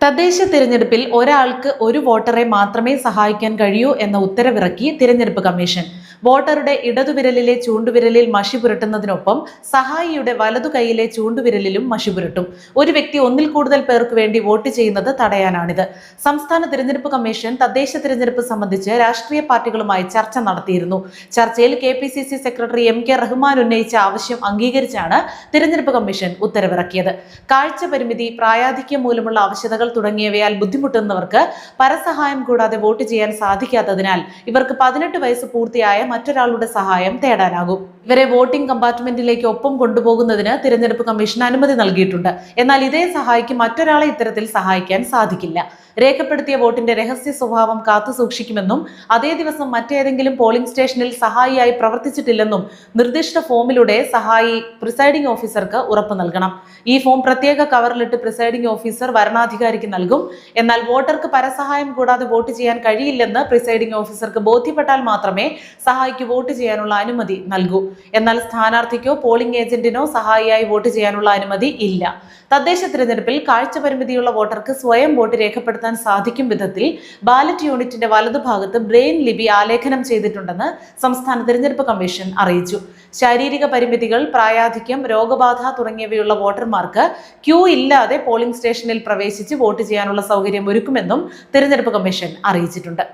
തദ്ദേശ തിരഞ്ഞെടുപ്പിൽ ഒരാൾക്ക് ഒരു വോട്ടറെ മാത്രമേ സഹായിക്കാൻ കഴിയൂ എന്ന ഉത്തരവിറക്കി തിരഞ്ഞെടുപ്പ് കമ്മീഷൻ. വോട്ടറുടെ ഇടതുവിരലിലെ ചൂണ്ടുവിരലിൽ മഷി പുരട്ടുന്നതിനൊപ്പം സഹായിയുടെ വലതു കൈയിലെ ചൂണ്ടുവിരലിലും മഷി പുരട്ടും. ഒരു വ്യക്തി ഒന്നിൽ കൂടുതൽ പേർക്ക് വേണ്ടി വോട്ട് ചെയ്യുന്നത് തടയാനാണിത്. സംസ്ഥാന തിരഞ്ഞെടുപ്പ് കമ്മീഷൻ തദ്ദേശ തിരഞ്ഞെടുപ്പ് സംബന്ധിച്ച് രാഷ്ട്രീയ പാർട്ടികളുമായി ചർച്ച നടത്തിയിരുന്നു. ചർച്ചയിൽ K secretary M K Rahman ഉന്നയിച്ച ആവശ്യം അംഗീകരിച്ചാണ് തിരഞ്ഞെടുപ്പ് കമ്മീഷൻ ഉത്തരവിറക്കിയത്. കാഴ്ച പരിമിതി പ്രായാധിക്യം മൂലമുള്ള ആവശ്യതകൾ തുടങ്ങിയവയാൽ ബുദ്ധിമുട്ടുന്നവർക്ക് പരസഹായം കൂടാതെ വോട്ട് ചെയ്യാൻ സാധിക്കാത്തതിനാൽ ഇവർക്ക് പതിനെട്ട് വയസ്സ് പൂർത്തിയായ മറ്റൊരാളുടെ സഹായം തേടാനാകും ഇവരെ വോട്ടിംഗ് കമ്പാർട്ട്മെന്റിലേക്ക് ഒപ്പം കൊണ്ടുപോകുന്നതിന് തിരഞ്ഞെടുപ്പ് കമ്മീഷൻ അനുമതി നൽകിയിട്ടുണ്ട്. എന്നാൽ ഇതേ സഹായിക്ക് മറ്റൊരാളെ ഇത്തരത്തിൽ സഹായിക്കാൻ സാധിക്കില്ല. രേഖപ്പെടുത്തിയ വോട്ടിന്റെ രഹസ്യ സ്വഭാവം കാത്തു സൂക്ഷിക്കുമെന്നും അതേ ദിവസം മറ്റേതെങ്കിലും പോളിംഗ് സ്റ്റേഷനിൽ സഹായിയായി പ്രവർത്തിച്ചിട്ടില്ലെന്നും നിർദ്ദിഷ്ട ഫോമിലൂടെ സഹായി പ്രിസൈഡിംഗ് ഓഫീസർക്ക് ഉറപ്പ് നൽകണം. ഈ ഫോം പ്രത്യേക കവറിലിട്ട് പ്രിസൈഡിംഗ് ഓഫീസർ വരണാധികാരിക്ക് നൽകും. എന്നാൽ വോട്ടർക്ക് പരസഹായം കൂടാതെ വോട്ട് ചെയ്യാൻ കഴിയില്ലെന്ന് പ്രിസൈഡിംഗ് ഓഫീസർക്ക് ബോധ്യപ്പെട്ടാൽ മാത്രമേ സഹായിക്ക് വോട്ട് ചെയ്യാനുള്ള അനുമതി നൽകൂ. എന്നാൽ സ്ഥാനാർത്ഥിക്കോ പോളിംഗ് ഏജന്റിനോ സഹായിയായി വോട്ട് ചെയ്യാനുള്ള അനുമതി ഇല്ല. തദ്ദേശ തിരഞ്ഞെടുപ്പിൽ കാഴ്ച പരിമിതിയുള്ള വോട്ടർക്ക് സ്വയം വോട്ട് രേഖപ്പെടുത്താൻ സാധിക്കും വിധത്തിൽ ബാലറ്റ് യൂണിറ്റിന്റെ വലതുഭാഗത്ത് ബ്രെയിൻ ലിപി ആലേഖനം ചെയ്തിട്ടുണ്ടെന്ന് സംസ്ഥാന തിരഞ്ഞെടുപ്പ് കമ്മീഷൻ അറിയിച്ചു. ശാരീരിക പരിമിതികൾ പ്രായാധിക്യം രോഗബാധ തുടങ്ങിയവയുള്ള വോട്ടർമാർക്ക് ക്യൂ ഇല്ലാതെ പോളിംഗ് സ്റ്റേഷനിൽ പ്രവേശിച്ച് വോട്ട് ചെയ്യാനുള്ള സൗകര്യം ഒരുക്കുമെന്നും തിരഞ്ഞെടുപ്പ് കമ്മീഷൻ അറിയിച്ചിട്ടുണ്ട്.